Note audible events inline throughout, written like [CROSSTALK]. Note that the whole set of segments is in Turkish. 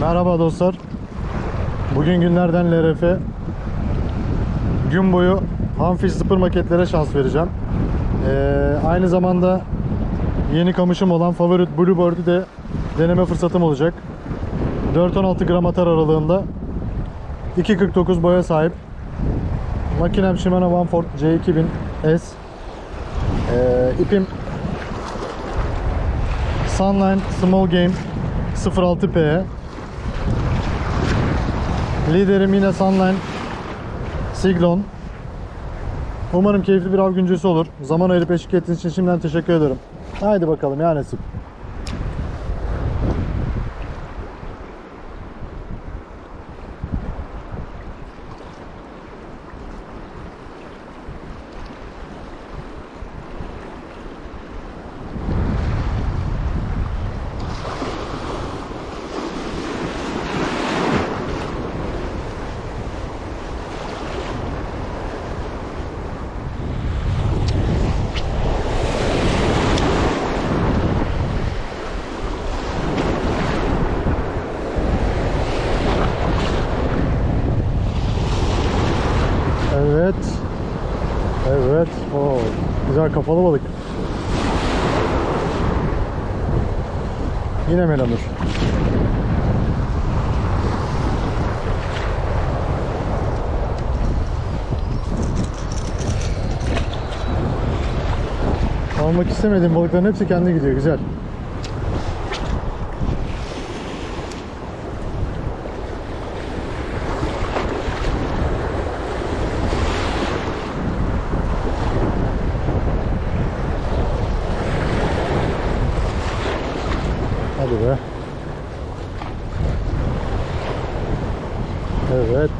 Merhaba dostlar. Bugün günlerden LRF. Gün boyu Hanfish zıpır maketlere şans vereceğim. Ee, aynı zamanda yeni kamışım olan Favorit Bluebird'ü de deneme fırsatım olacak. 4-16 gram atar aralığında 2.49 boya sahip. Makinem Shimano Vanford C2000 S. Ee, ipim Sunline Small Game 06P. Liderim yine Sunline Siglon. Umarım keyifli bir av güncesi olur. Zaman ayırıp eşlik ettiğiniz için şimdiden teşekkür ederim. Haydi bakalım ya nasip. Evet. Evet. Oo, güzel kapalı balık. Yine melanur. Almak istemediğim balıkların hepsi kendi gidiyor. Güzel. Hadi be. Evet.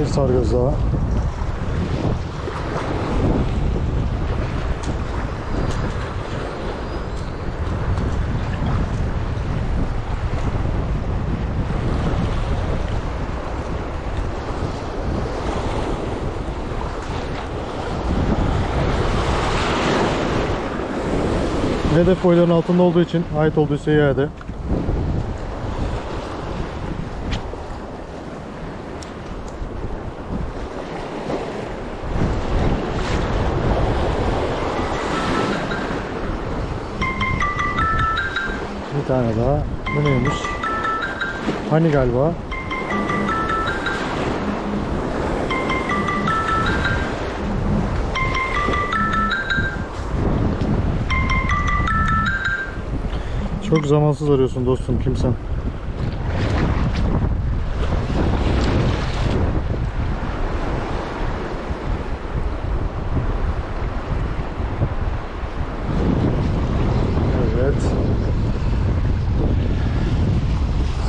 Bir sargöz daha. Hedef boyların altında olduğu için ait olduğu yerde. Bir tane daha. Bu neymiş? Hani galiba. Çok zamansız arıyorsun dostum kimsen. Evet.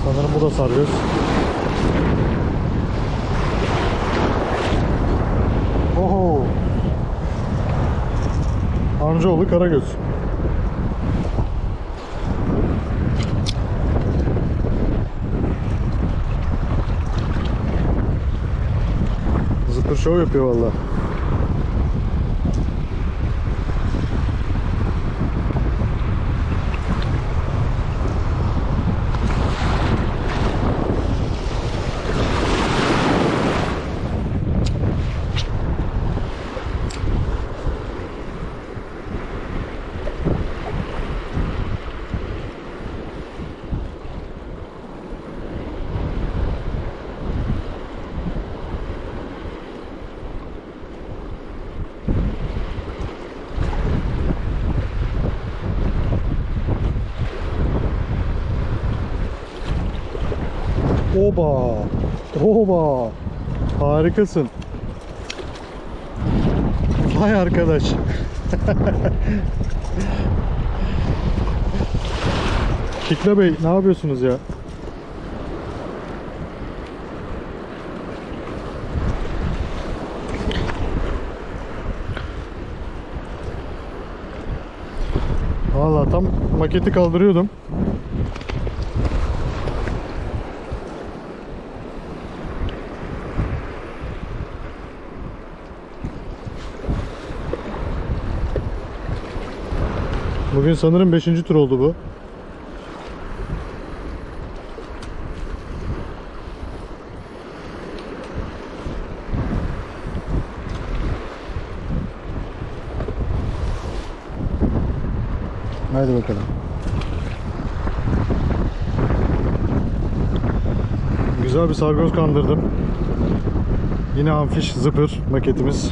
Sanırım bu da sargöz. Oho. Amcaoğlu Karagöz. Zıpır show yapıyor valla. Oba! Oba! Harikasın. Vay arkadaş. [LAUGHS] Kikla Bey ne yapıyorsunuz ya? Vallahi tam maketi kaldırıyordum. Bugün sanırım 5. tur oldu bu. Haydi bakalım. Güzel bir sargoz kandırdım. Yine amfiş zıpır maketimiz.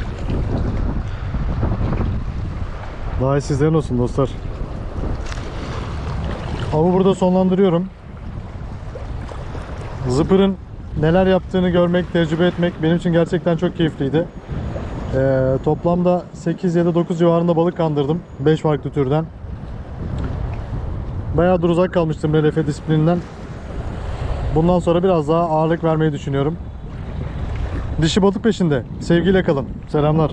Daha iyi sizlerin olsun dostlar. Avı burada sonlandırıyorum. Zıpır'ın neler yaptığını görmek, tecrübe etmek benim için gerçekten çok keyifliydi. Ee, toplamda 8 ya da 9 civarında balık kandırdım. 5 farklı türden. Bayağıdır uzak kalmıştım RLF disiplininden. Bundan sonra biraz daha ağırlık vermeyi düşünüyorum. Dişi balık peşinde. Sevgiyle kalın. Selamlar.